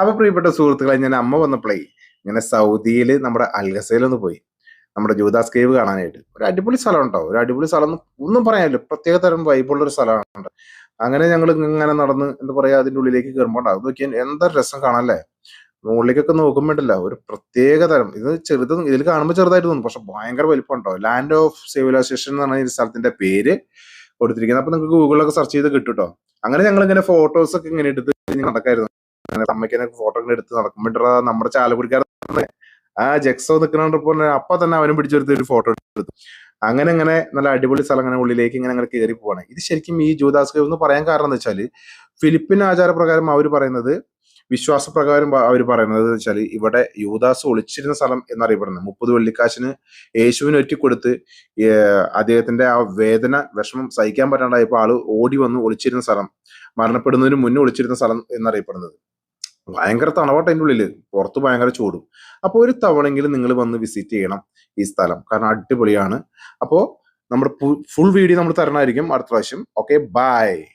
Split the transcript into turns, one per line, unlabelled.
അപ്പൊ പ്രിയപ്പെട്ട സുഹൃത്തുക്കളെ ഞാൻ അമ്മ വന്നപ്പോഴേ ഇങ്ങനെ സൗദിയിൽ നമ്മുടെ അൽഗസയിലൊന്ന് പോയി. നമ്മുടെ ജൂദാസ് കേവ് കാണാനായിട്ട്. ഒരു അടിപൊളി സ്ഥലം ഉണ്ടോ ഒരു അടിപൊളി സ്ഥലം ഒന്നും പറയാനില്ല. പ്രത്യേക തരം വൈബുള്ള ഒരു സ്ഥലമാണ് അങ്ങനെ ഞങ്ങൾ ഇങ്ങനെ നടന്ന് എന്താ പറയാ അതിന്റെ ഉള്ളിലേക്ക് കയറുമ്പോൾ അത് നോക്കിയാൽ എന്താ രസം കാണാല്ലേ മുകളിലേക്കൊക്കെ നോക്കുമ്പോണ്ടല്ല ഒരു പ്രത്യേക തരം. ഇത് ചെറുത് ഇതിൽ കാണുമ്പോൾ ചെറുതായിട്ട് തോന്നും. പക്ഷെ ഭയങ്കര വലിപ്പം ഉണ്ടോ ലാൻഡ് ഓഫ് സിവിലൈസേഷൻ എന്ന് പറഞ്ഞ ഈ സ്ഥലത്തിന്റെ പേര് കൊടുത്തിരിക്കുന്നത്. അപ്പൊ നിങ്ങൾക്ക് ഗൂഗിളിലൊക്കെ സെർച്ച് ചെയ്ത് കിട്ടും കേട്ടോ അങ്ങനെ ഞങ്ങൾ ഇങ്ങനെ ഫോട്ടോസ് ഒക്കെ ഇങ്ങനെ എടുത്ത് നടക്കായിരുന്നു. അങ്ങനെ അമ്മയ്ക്ക് ഫോട്ടോ ഇങ്ങനെ എടുത്ത് നടക്കുമ്പോഴാ നമ്മുടെ ചാലക്കുടിക്കാരൻ ആ ജെക്സോ നിൽക്കണപ്പോ അപ്പൊ തന്നെ അവനും പിടിച്ചെടുത്ത് ഒരു ഫോട്ടോ എടുത്തു. അങ്ങനെ അങ്ങനെ നല്ല അടിപൊളി സ്ഥലം അങ്ങനെ ഉള്ളിലേക്ക് ഇങ്ങനെ അങ്ങനെ കയറി പോവാണ്. ഇത് ശരിക്കും ഈ ജൂദാസ് കേവ് എന്ന് പറയാൻ കാരണം എന്ന് വെച്ചാൽ ഫിലിപ്പിൻ ആചാരപ്രകാരം അവർ പറയുന്നത് വിശ്വാസപ്രകാരം അവർ പറയുന്നത് വെച്ചാൽ ഇവിടെ യൂദാസ് ഒളിച്ചിരുന്ന സ്ഥലം എന്നറിയപ്പെടുന്നത് മുപ്പത് വെള്ളിക്കാശിന് യേശുവിന് ഒറ്റിക്കൊടുത്ത് അദ്ദേഹത്തിന്റെ ആ വേദന വിഷമം സഹിക്കാൻ പറ്റാണ്ടായപ്പോൾ ആൾ ഓടി വന്ന് ഒളിച്ചിരുന്ന സ്ഥലം മരണപ്പെടുന്നതിന് മുന്നേ ഒളിച്ചിരുന്ന സ്ഥലം എന്നറിയപ്പെടുന്നത്. ഭയങ്കര തണവട്ട അതിന്റെ ഉള്ളിൽ പുറത്ത് ഭയങ്കര ചൂടും. അപ്പോൾ ഒരു തവണെങ്കിലും നിങ്ങൾ വന്ന് വിസിറ്റ് ചെയ്യണം ഈ സ്ഥലം. കാരണം അടിപൊളിയാണ്. അപ്പോൾ നമ്മുടെ ഫുൾ വീഡിയോ നമ്മൾ തരണമായിരിക്കും. അടുത്ത പ്രാവശ്യം. Okay bye